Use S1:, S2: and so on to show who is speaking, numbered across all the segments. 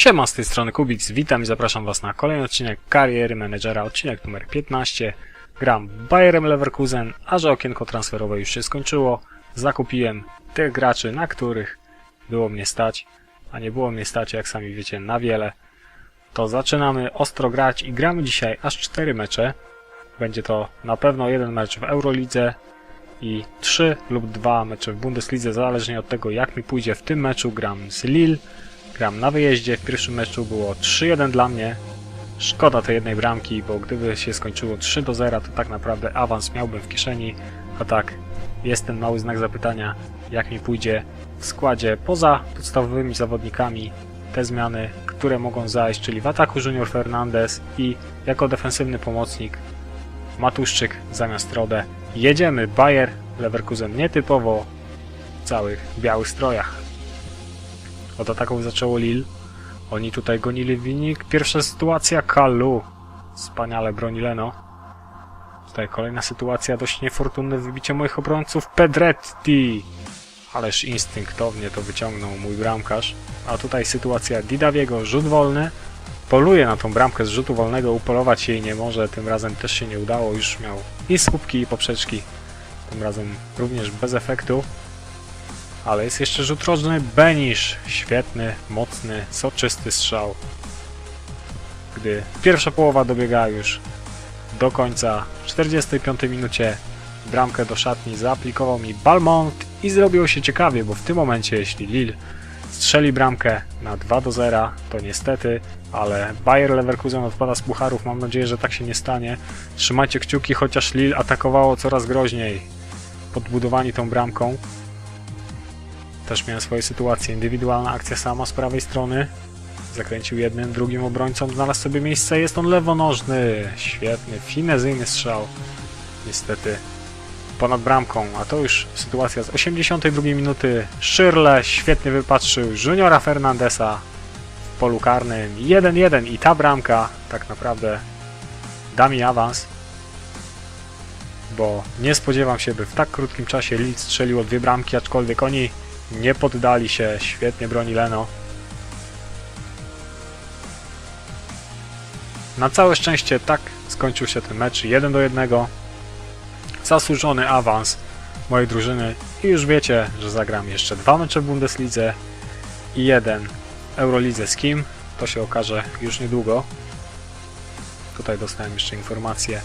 S1: Siema, z tej strony Kubix, witam i zapraszam Was na kolejny odcinek Kariery Managera, odcinek numer 15. Gram Bayerem Leverkusen, a że okienko transferowe już się skończyło, zakupiłem tych graczy, na których było mnie stać, a nie było mnie stać, jak sami wiecie, na wiele. To zaczynamy ostro grać i gramy dzisiaj aż 4 mecze. Będzie to na pewno jeden mecz w Eurolidze i 3 lub 2 mecze w Bundeslidze, zależnie od tego jak mi pójdzie w tym meczu. Gram z Lille, gram na wyjeździe. W pierwszym meczu było 3-1 dla mnie. Szkoda tej jednej bramki, bo gdyby się skończyło 3 do 0, to tak naprawdę awans miałbym w kieszeni. A tak, jest ten mały znak zapytania, jak mi pójdzie w składzie poza podstawowymi zawodnikami. Te zmiany, które mogą zajść, czyli w ataku Junior Fernandez i jako defensywny pomocnik Matuszczyk zamiast Rode. Jedziemy, Bayer Leverkusen nietypowo w całych białych strojach. Od ataków zaczęło Lille. Oni tutaj gonili wynik. Pierwsza sytuacja Kalu. Wspaniale broni Leno. Tutaj kolejna sytuacja, dość niefortunne wybicie moich obrońców. Pedretti. Ależ instynktownie to wyciągnął mój bramkarz. A tutaj sytuacja Didawiego, rzut wolny. Poluje na tą bramkę z rzutu wolnego, upolować jej nie może. Tym razem też się nie udało. Już miał i słupki, i poprzeczki. Tym razem również bez efektu. Ale jest jeszcze rzut rożny. Benisz. Świetny, mocny, soczysty strzał. Gdy pierwsza połowa dobiega już do końca, w 45 minucie bramkę do szatni zaaplikował mi Balmont i zrobiło się ciekawie, bo w tym momencie, jeśli Lille strzeli bramkę na 2 do 0, to niestety, ale Bayer Leverkusen odpada z pucharów. Mam nadzieję, że tak się nie stanie. Trzymajcie kciuki, chociaż Lille atakowało coraz groźniej. Podbudowani tą bramką. Też miałem swoje sytuacje. Indywidualna akcja sama z prawej strony. Zakręcił jednym, drugim obrońcą, znalazł sobie miejsce. Jest on lewonożny. Świetny, finezyjny strzał. Niestety ponad bramką, a to już sytuacja z 82 minuty. Szyrle świetnie wypatrzył Juniora Fernandesa w polu karnym. 1-1 i ta bramka tak naprawdę da mi awans, bo nie spodziewam się, by w tak krótkim czasie Lille strzeliło dwie bramki, aczkolwiek oni nie poddali się. Świetnie broni Leno. Na całe szczęście tak skończył się ten mecz 1 do 1 zasłużony awans mojej drużyny i już wiecie, że zagram jeszcze dwa mecze w Bundeslidze i jeden Eurolidze z kim, to się okaże już niedługo. Tutaj dostałem jeszcze informację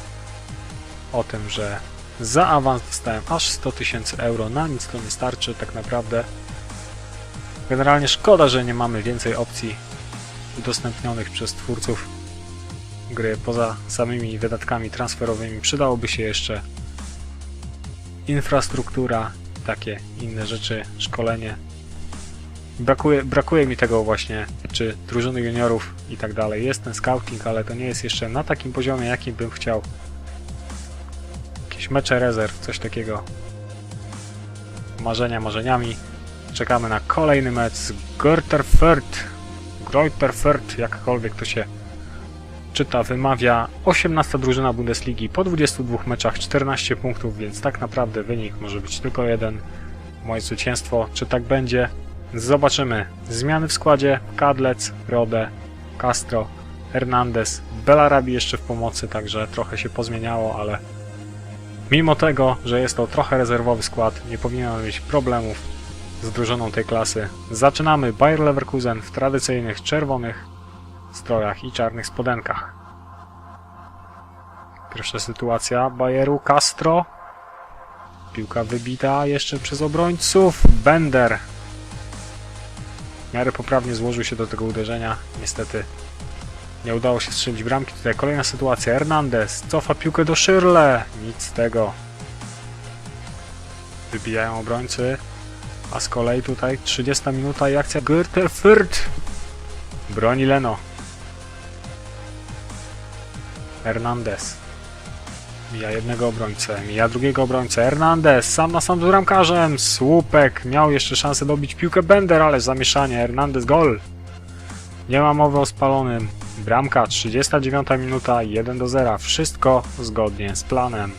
S1: o tym, że za awans dostałem aż 100 tysięcy euro, na nic to nie starczy tak naprawdę. Generalnie szkoda, że nie mamy więcej opcji udostępnionych przez twórców gry poza samymi wydatkami transferowymi. Przydałoby się jeszcze infrastruktura, takie inne rzeczy, szkolenie. Brakuje, brakuje mi tego właśnie, czy drużyny juniorów i tak dalej. Jest ten scouting, ale to nie jest jeszcze na takim poziomie, jakim bym chciał. Mecze rezerw, coś takiego. Marzenia marzeniami. Czekamy na kolejny mecz z Görterfurt. Jakkolwiek to się czyta, wymawia 18 drużyna Bundesligi po 22 meczach 14 punktów, więc tak naprawdę wynik może być tylko jeden. Moje zwycięstwo, czy tak będzie? Zobaczymy. Zmiany w składzie: Kadlec, Rode, Castro, Hernandez, Belarabi jeszcze w pomocy, także trochę się pozmieniało, ale mimo tego, że jest to trochę rezerwowy skład, nie powinien mieć problemów z drużyną tej klasy. Zaczynamy Bayer Leverkusen w tradycyjnych czerwonych strojach i czarnych spodenkach. Pierwsza sytuacja Bayeru Castro. Piłka wybita jeszcze przez obrońców. Bender. W miarę poprawnie złożył się do tego uderzenia. Niestety nie udało się strzelić bramki. Tutaj kolejna sytuacja. Hernandez cofa piłkę do Szyrle. Nic z tego. Wybijają obrońcy. A z kolei tutaj 30 minuta i akcja Görterfurt. Broni Leno. Hernandez. Mija jednego obrońcę, mija drugiego obrońcę. Hernandez, sam na sam z bramkarzem. Słupek miał jeszcze szansę dobić piłkę Bender, ale zamieszanie. Hernandez gol. Nie ma mowy o spalonym. Bramka, 39 minuta, 1 do 0. Wszystko zgodnie z planem.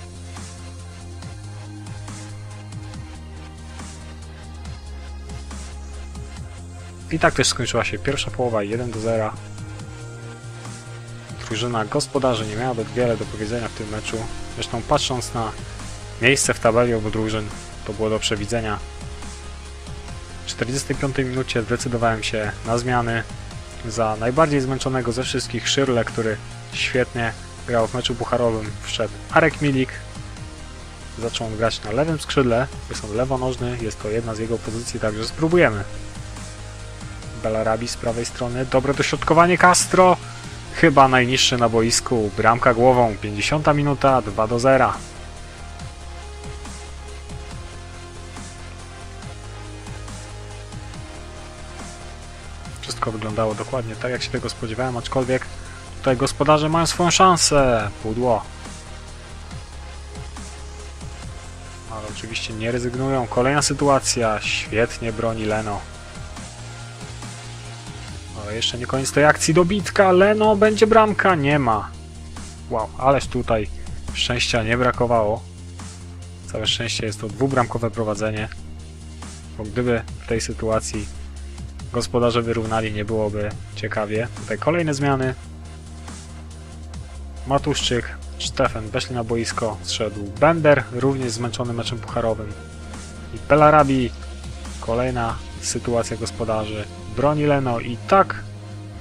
S1: I tak też skończyła się pierwsza połowa 1 do 0. Drużyna gospodarzy nie miała zbyt wiele do powiedzenia w tym meczu. Zresztą patrząc na miejsce w tabeli obu drużyn, to było do przewidzenia. W 45 minucie zdecydowałem się na zmiany. Za najbardziej zmęczonego ze wszystkich Szyrle, który świetnie grał w meczu pucharowym, wszedł Arek Milik. Zaczął on grać na lewym skrzydle, jest on lewonożny, jest to jedna z jego pozycji, także spróbujemy. Belarabi z prawej strony, dobre dośrodkowanie Castro, chyba najniższy na boisku, bramka głową, 50 minuta, 2 do 0. Wszystko wyglądało dokładnie tak, jak się tego spodziewałem, aczkolwiek tutaj gospodarze mają swoją szansę. Pudło. Ale oczywiście nie rezygnują. Kolejna sytuacja. Świetnie broni Leno. Ale jeszcze nie koniec tej akcji. Dobitka. Leno będzie bramka. Nie ma. Wow, ależ tutaj szczęścia nie brakowało. Całe szczęście jest to dwubramkowe prowadzenie. Bo gdyby w tej sytuacji gospodarze wyrównali, nie byłoby ciekawie. Tutaj kolejne zmiany. Matuszczyk, Stefan weszli na boisko, zszedł Bender, również zmęczony meczem pucharowym. I Belarabi, kolejna sytuacja gospodarzy. Broni Leno i tak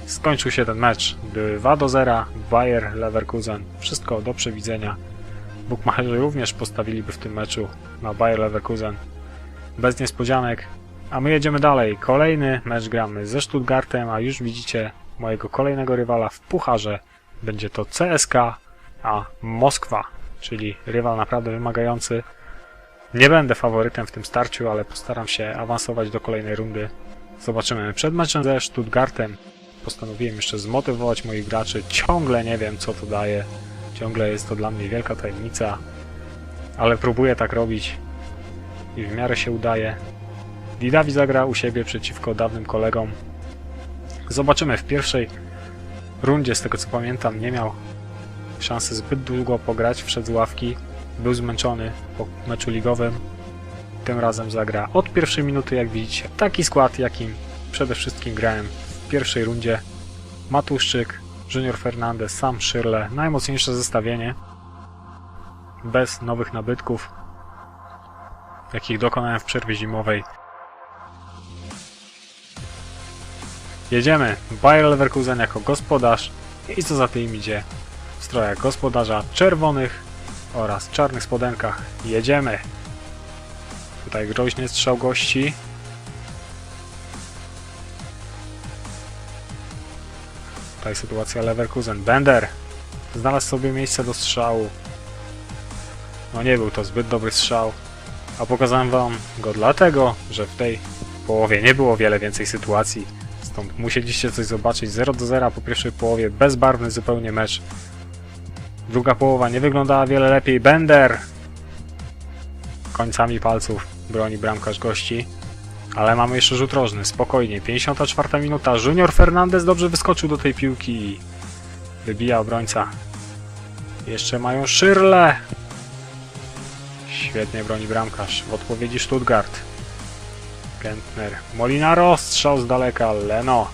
S1: skończył się ten mecz. 2 do 0, Bayer Leverkusen. Wszystko do przewidzenia. Bukmacherzy również postawiliby w tym meczu na Bayer Leverkusen. Bez niespodzianek, a my jedziemy dalej. Kolejny mecz gramy ze Stuttgartem, a już widzicie mojego kolejnego rywala w pucharze. Będzie to CSK, a Moskwa, czyli rywal naprawdę wymagający. Nie będę faworytem w tym starciu, ale postaram się awansować do kolejnej rundy. Zobaczymy. Przed meczem ze Stuttgartem postanowiłem jeszcze zmotywować moich graczy. Ciągle nie wiem, co to daje. Ciągle jest to dla mnie wielka tajemnica, ale próbuję tak robić i w miarę się udaje. Didavi zagra u siebie przeciwko dawnym kolegom. Zobaczymy w pierwszej rundzie, z tego co pamiętam, nie miał szansy zbyt długo pograć, wszedł z ławki, był zmęczony po meczu ligowym. Tym razem zagra od pierwszej minuty, jak widzicie. Taki skład, jakim przede wszystkim grałem w pierwszej rundzie. Matuszczyk, Junior Fernandez, sam Szyrle, najmocniejsze zestawienie. Bez nowych nabytków, jakich dokonałem w przerwie zimowej. Jedziemy. Bayer Leverkusen jako gospodarz i co za tym idzie w strojach gospodarza czerwonych oraz czarnych spodenkach. Jedziemy. Tutaj groźny strzał gości. Tutaj sytuacja Leverkusen. Bender znalazł sobie miejsce do strzału. No nie był to zbyt dobry strzał. A pokazałem wam go dlatego, że w tej połowie nie było wiele więcej sytuacji. Stąd musieliście coś zobaczyć 0 do 0 po pierwszej połowie, bezbarwny zupełnie mecz. Druga połowa nie wyglądała wiele lepiej. Bender końcami palców broni bramkarz gości. Ale mamy jeszcze rzut rożny, spokojnie. 54 minuta. Junior Fernandez dobrze wyskoczył do tej piłki wybija obrońca. Jeszcze mają Szyrle. Świetnie broni bramkarz. W odpowiedzi Stuttgart. Kentner. Molinaro, strzał z daleka, Leno.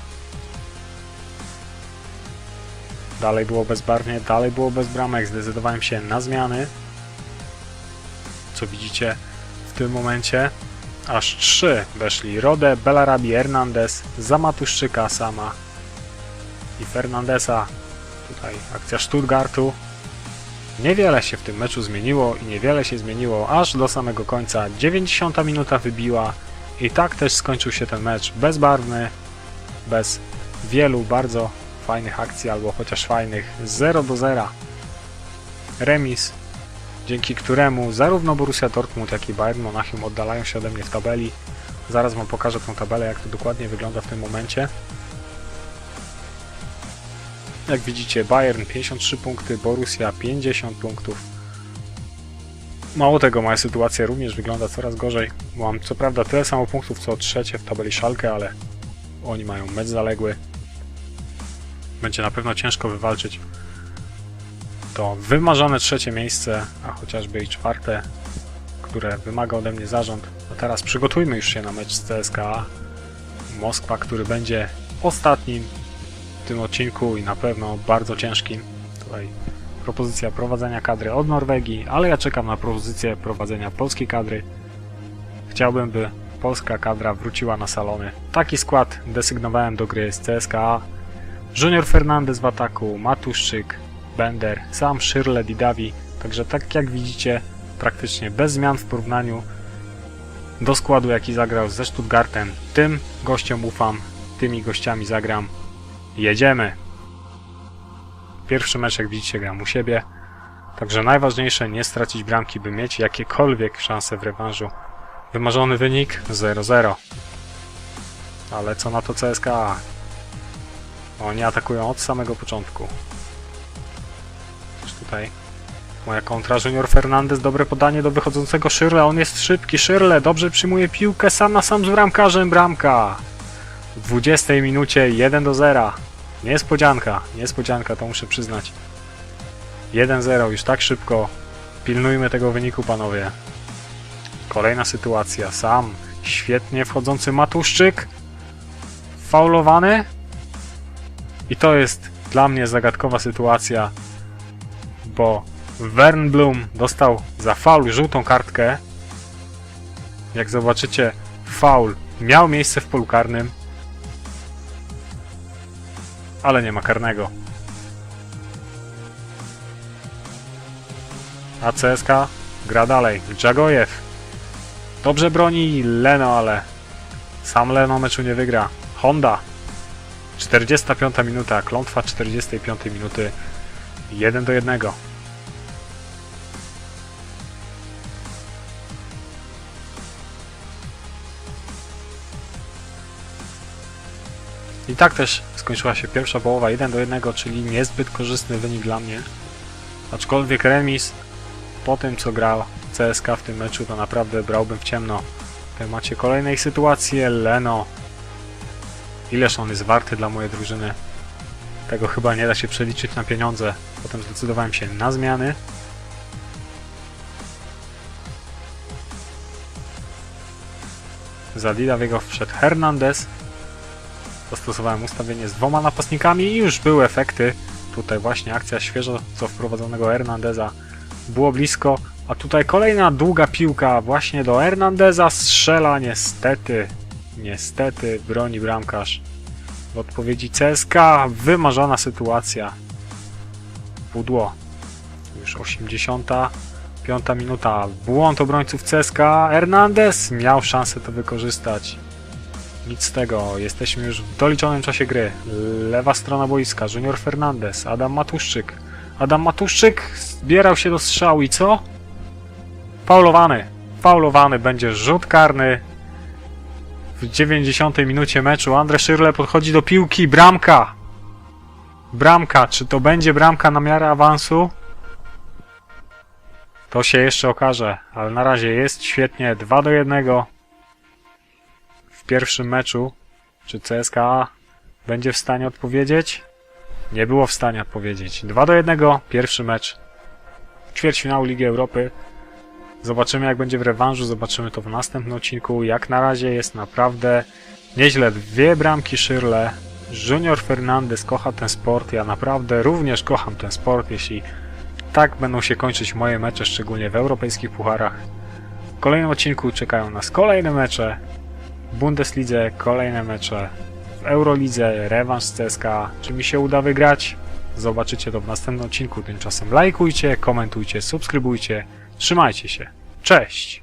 S1: Dalej było bezbarwnie, dalej było bez bramek. Zdecydowałem się na zmiany. Co widzicie w tym momencie. Aż trzy weszli. Rode, Belarabi, Hernandez, Zamatuszczyka sama i Fernandesa. Tutaj akcja Stuttgartu. Niewiele się w tym meczu zmieniło i niewiele się zmieniło aż do samego końca. 90 minuta wybiła. I tak też skończył się ten mecz bezbarwny, bez wielu bardzo fajnych akcji, albo chociaż fajnych 0 do 0. Remis, dzięki któremu zarówno Borussia Dortmund, jak i Bayern Monachium oddalają się ode mnie w tabeli. Zaraz wam pokażę tą tabelę, jak to dokładnie wygląda w tym momencie. Jak widzicie, Bayern 53 punkty, Borussia 50 punktów. Mało tego, moja sytuacja również wygląda coraz gorzej. Mam co prawda tyle samo punktów co trzecie w tabeli Szalkę, ale oni mają mecz zaległy. Będzie na pewno ciężko wywalczyć to wymarzone trzecie miejsce, a chociażby i czwarte, które wymaga ode mnie zarząd. A teraz przygotujmy już się na mecz z CSKA. Moskwa, który będzie ostatnim w tym odcinku i na pewno bardzo ciężkim. Tutaj propozycja prowadzenia kadry od Norwegii, ale ja czekam na propozycję prowadzenia polskiej kadry. Chciałbym, by polska kadra wróciła na salony. Taki skład desygnowałem do gry z CSKA. Junior Fernandez w ataku, Matuszczyk, Bender, sam Szyrle Didavi. Także tak jak widzicie, praktycznie bez zmian w porównaniu do składu jaki zagrał ze Stuttgartem. Tym gościom ufam, tymi gościami zagram. Jedziemy! Pierwszy mecz, jak widzicie, gram u siebie. Także najważniejsze nie stracić bramki, by mieć jakiekolwiek szanse w rewanżu. Wymarzony wynik 0-0. Ale co na to CSKA? Oni atakują od samego początku. Już tutaj moja kontra Junior Fernandez, dobre podanie do wychodzącego Szyrle, on jest szybki, Szyrle dobrze przyjmuje piłkę sam na sam z bramkarzem, bramka! W 20 minucie 1 do 0. Niespodzianka, niespodzianka, to muszę przyznać. 1-0 już tak szybko. Pilnujmy tego wyniku, panowie. Kolejna sytuacja. Sam świetnie wchodzący Matuszczyk. Faulowany. I to jest dla mnie zagadkowa sytuacja, bo Wernblum dostał za faul żółtą kartkę. Jak zobaczycie, faul miał miejsce w polu karnym, ale nie ma karnego. A CSK gra dalej. Dżagojew. Dobrze broni Leno, ale sam Leno meczu nie wygra. Honda. 45 minuta, klątwa 45 minuty. 1 do 1. I tak też skończyła się pierwsza połowa 1 do 1, czyli niezbyt korzystny wynik dla mnie. Aczkolwiek remis po tym co grał CSK w tym meczu to naprawdę brałbym w ciemno. Tutaj macie kolejnej sytuację, Leno. Ileż on jest warty dla mojej drużyny. Tego chyba nie da się przeliczyć na pieniądze. Potem zdecydowałem się na zmiany. Za Didawiego wszedł Hernandez. Zastosowałem ustawienie z dwoma napastnikami i już były efekty. Tutaj właśnie akcja świeżo co wprowadzonego Hernandeza było blisko, a tutaj kolejna długa piłka właśnie do Hernandeza strzela niestety, niestety broni bramkarz. W odpowiedzi CSK wymarzona sytuacja. Pudło. Już 85 minuta. Błąd obrońców CSK. Hernandez miał szansę to wykorzystać. Nic z tego. Jesteśmy już w doliczonym czasie gry. Lewa strona boiska. Junior Fernandez. Adam Matuszczyk. Adam Matuszczyk zbierał się do strzału i co? Faulowany. Faulowany będzie rzut karny. W 90 minucie meczu Andre Szyrle podchodzi do piłki. Bramka! Bramka. Czy to będzie bramka na miarę awansu? To się jeszcze okaże, ale na razie jest świetnie. 2 do 1 w pierwszym meczu. Czy CSKA będzie w stanie odpowiedzieć? Nie było w stanie odpowiedzieć. 2 do 1, pierwszy mecz. Ćwierćfinału Ligi Europy. Zobaczymy jak będzie w rewanżu, zobaczymy to w następnym odcinku. Jak na razie jest naprawdę nieźle. Dwie bramki Szyrle. Junior Fernandez kocha ten sport. Ja naprawdę również kocham ten sport, jeśli tak będą się kończyć moje mecze, szczególnie w europejskich pucharach. W kolejnym odcinku czekają nas kolejne mecze. Bundeslidze kolejne mecze w Eurolidze, rewanż z CSKA. Czy mi się uda wygrać? Zobaczycie to w następnym odcinku. Tymczasem lajkujcie, komentujcie, subskrybujcie. Trzymajcie się. Cześć!